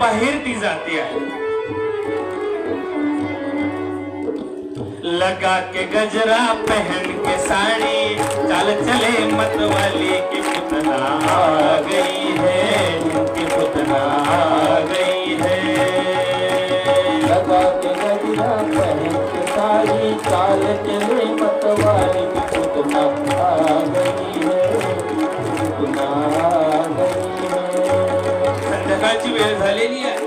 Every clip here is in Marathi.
बाहेर ती जाते आहे लगा के गजरा पहन के साड़ी। चाल चले मतवाली की पुतना आ गई है की पुतना आ गई है। लगा के गजरा पहन के साड़ी चाल चले मतवाली की पुतना आ गई है पुतना आ गई है। संध्याकाळची वेळ झालेली आहे.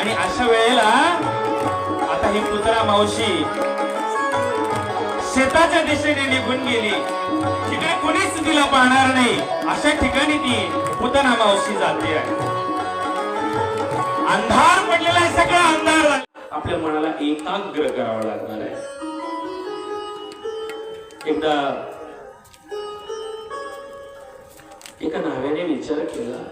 आणि अशा वेळेला आता ही पुतळा मावशी शेताच्या दिशेने निघून गेली. तिकडे कोणीच तिला पाहणार नाही. अशा ठिकाणी ती पुतना मावशी जाते आहे. अंधार पडलेला आहे सगळा अंधार आपल्या मनाला एकाग्र करावा लागणार आहे. एकदा एका नाव्याने विचार केला.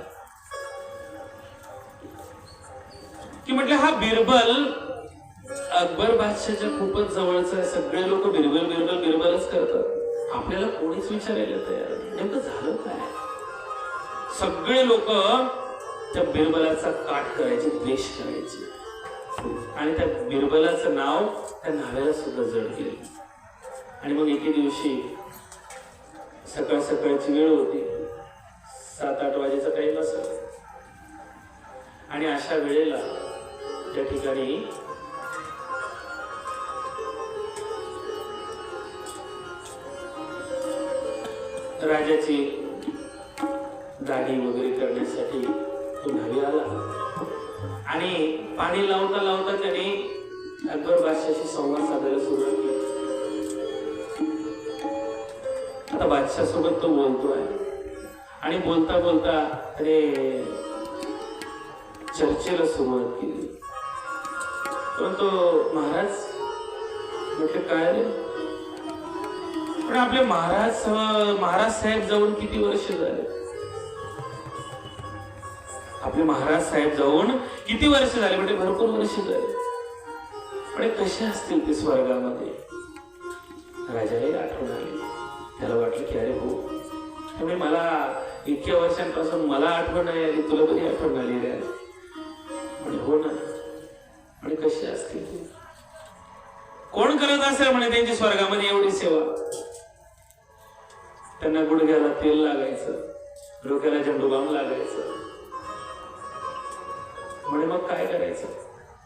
की म्हटलं हा बिरबल अकबर बादशाच्या खूपच जवळचं आहे. सगळे लोक बिरबल बिरबल बिरबलच करतात. आपल्याला कोणीच विचारायला तयार नाही. नेमकं झालं काय? सगळे लोक त्या बिरबलाचा काट करायचे द्वेष करायचे. आणि त्या बिरबलाचं नाव त्या नाव्याला सुद्धा जड केलं. आणि मग एके दिवशी सकाळ सकाळची वेळ होती. सात आठ वाजेचा टाईम असेल आणि अशा वेळेला त्या ठिकाणी राजाची दाढी वगैरे करण्यासाठी तो घरी आला. आणि पाणी लावता लावता त्याने अकबर बादशाशी संवाद साधायला सुरुवात केली. आता बादशाह सोबत तो बोलतोय. आणि बोलता बोलता त्याने चर्चेला सुरुवात केली. परंतु महाराज म्हटलं काय रे? पण आपले महाराज महाराज साहेब जाऊन किती वर्ष झाले? आपले महाराज साहेब जाऊन किती वर्ष झाले? म्हणजे भरपूर वर्ष झाले. पण कसे असतील ते स्वर्गामध्ये? राजालाही आठवण आली. त्याला वाटलं की अरे हो. त्यामुळे मला इतक्या वर्षांपासून मला आठवण नाही आली तुला बरी आठवण आली रे. म्हणजे हो ना. म्हणजे कशी असतील ते? कोण करत असेल? म्हणे त्यांची स्वर्गामध्ये एवढी सेवा. त्यांना गुडघ्याला तेल लागायचं डोक्याला झेंडूबाम लागायचं. म्हणे मग काय करायचं?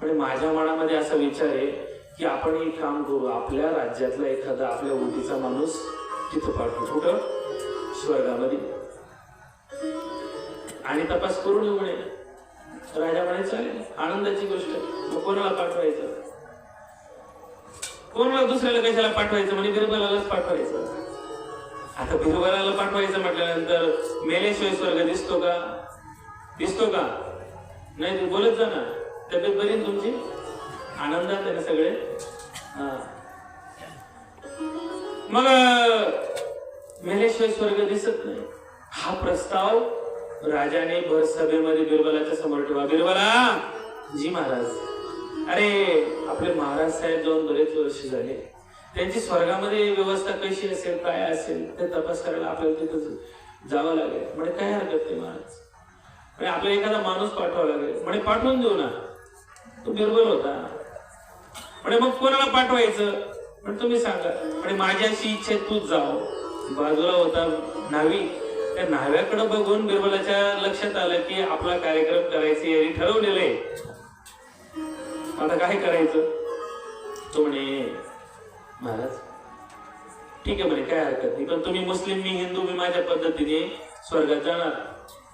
म्हणजे माझ्या मनामध्ये असा विचार आहे की आपण एक काम करू आपल्या राज्यातला एखादा आपल्या उठीचा माणूस तिथं पाठवू. कुठं? स्वर्गामध्ये. आणि तपास करून येऊ म्हणे. राजा म्हणे चालेल आनंदाची गोष्ट मग कोणाला पाठवायचं? कोणाला दुसऱ्याला कशाला पाठवायचं? म्हणे गरीबालाच पाठवायचं. आता बिरबलाला पाठवायचं म्हटल्यानंतर मेलेश्वर स्वर्ग दिसतो का? दिसतो का? नाही तू बोलत जा ना. तब्येत बरी तुमची? आनंदात आहे ना सगळे? हा. मग मेलेश्वर स्वर्ग दिसत नाही. हा प्रस्ताव राजाने भर सभेमध्ये बिरबलाच्या समोर ठेवा. बिरबला! जी महाराज. अरे आपले महाराज साहेब जाऊन बरेच वर्ष झाले. त्यांची स्वर्गामध्ये व्यवस्था कशी असेल काय असेल ते तपास करायला आपल्याला तिथं जावं लागेल. म्हणजे काय हरकत नाही महाराज. म्हणजे आपल्याला एखादा माणूस पाठवावा लागेल. म्हणजे पाठवून देऊ ना. तो बिरबल होता. म्हणजे मग कोणाला पाठवायचं? पण तुम्ही सांगा. म्हणजे माझी अशी इच्छा तूच जाव हो. बाजूला होता न्हावी. त्या न्हाव्याकडे बघून बिरबलाच्या लक्षात आलं की आपला कार्यक्रम करायचं यांनी ठरवलेलं आहे. आता काय करायचं? तो म्हणे महाराज. ठीक आहे म्हणे काय हरकत नाही. पण तुम्ही मुस्लिम मी हिंदू मी माझ्या पद्धतीने स्वर्गात जाणार.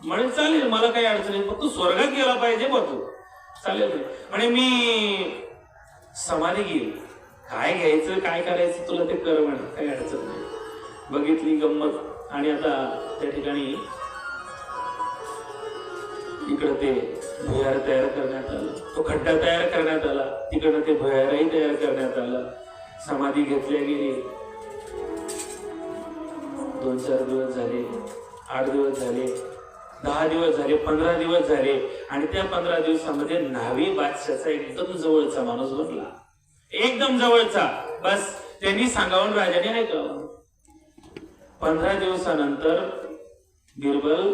म्हणे चालेल मला काही अडचण नाही फक्त स्वर्गात गेला पाहिजे बा तू. चालेल म्हणे. म्हणे मी समाधी घेईल. काय घ्यायचं काय करायचं तुला ते कर म्हणे काही अडचण नाही. बघितली गंमत. आणि आता त्या ठिकाणी इकडं ते भुयार तयार करण्यात आलं. तो खड्डा तयार करण्यात आला. तिकडं ते भुयारही तयार करण्यात आलं. समाधी घेतल्या गेली दोन चार दिवस झाले आठ दिवस झाले दहा दिवस झाले पंधरा दिवस झाले. आणि त्या पंधरा दिवसामध्ये न्हावी बादशाचा एकदम जवळचा माणूस बनला. एकदम जवळचा. बस त्यांनी सांगावून राजाने ऐकावं. पंधरा दिवसानंतर बिरबल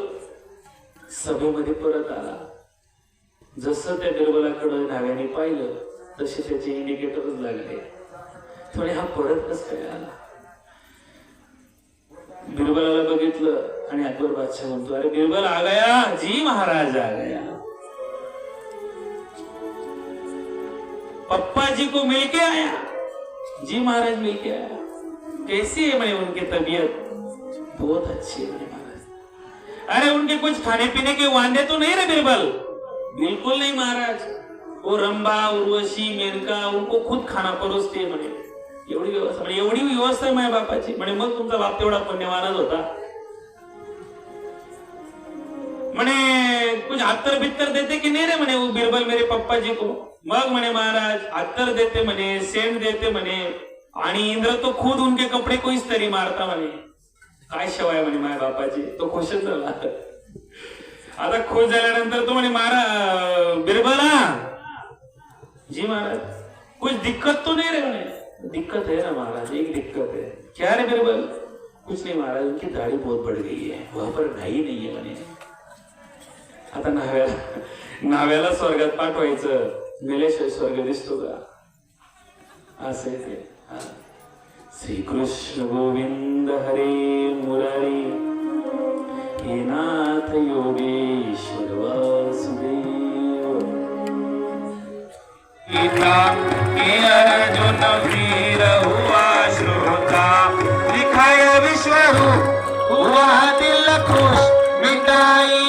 सभेमध्ये परत आला. जसं त्या बिरबलाकडे न्हाव्याने पाहिलं तसे त्याचे इंडिकेटरच लागले. थोडे हा परत काय आला बिरबलाला बघितलं आणि अकबर बादशाह म्हणतो अरे बिरबल आ गया जी महाराज आ गया. पप्पा जी को मिलके आया जी महाराज मिलके आया। कैसी है मैंने उनकी तबीयत? बहुत अच्छी है मैंने महाराज। अरे उनके कुछ खाने पीने के वादे तो नहीं रहे बिरबल? बिल्कुल नहीं महाराज। वो रंबा उर्वशी मेनका उनको खुद खाना परोसते म्हणे एवढी व्यवस्था म्हणजे एवढी व्यवस्था आहे माझ्या बापाची. म्हणे मग तुमचा बाप तेवढा पुण्यवानच होता. म्हणे कुछ अत्तर बित्तर देते की नाही रे म्हणे बिरबल मेरे पप्पा जी को? मग म्हणे महाराज अत्तर देते म्हणे सेंट देते म्हणे आणि इंद्र तो खुद उनके कपडे कोईच तरी मारता म्हणे. काय शेवाय म्हणे माझ्या बापाची. तो खुशच झाला. आता खुश झाल्यानंतर तो म्हणे मारा बिरबला. जी महाराज. कुछ दिक्कत तो नाही रे म्हणे. दिक्कत है ना महाराज एक दिक्कत है। क्या है बिरबल कुछ नहीं महाराज उनकी दाढ़ी बहुत बढ़ गई है। वहां पर नाही नहीं है म्हणे आता न्हाव्याला न्हाव्याला स्वर्गात पाठवायचं। मेल्याशिवाय स्वर्ग दिसतो का? असे ते. हा. श्रीकृष्ण गोविंद हरे मुरारी। हे नाथ योगेश्वर वासुदेव। गीता कि अर्जुन वीर हुआ श्रोता। लिखाय विश्वरूप। हुआ दिल खुश मिटाई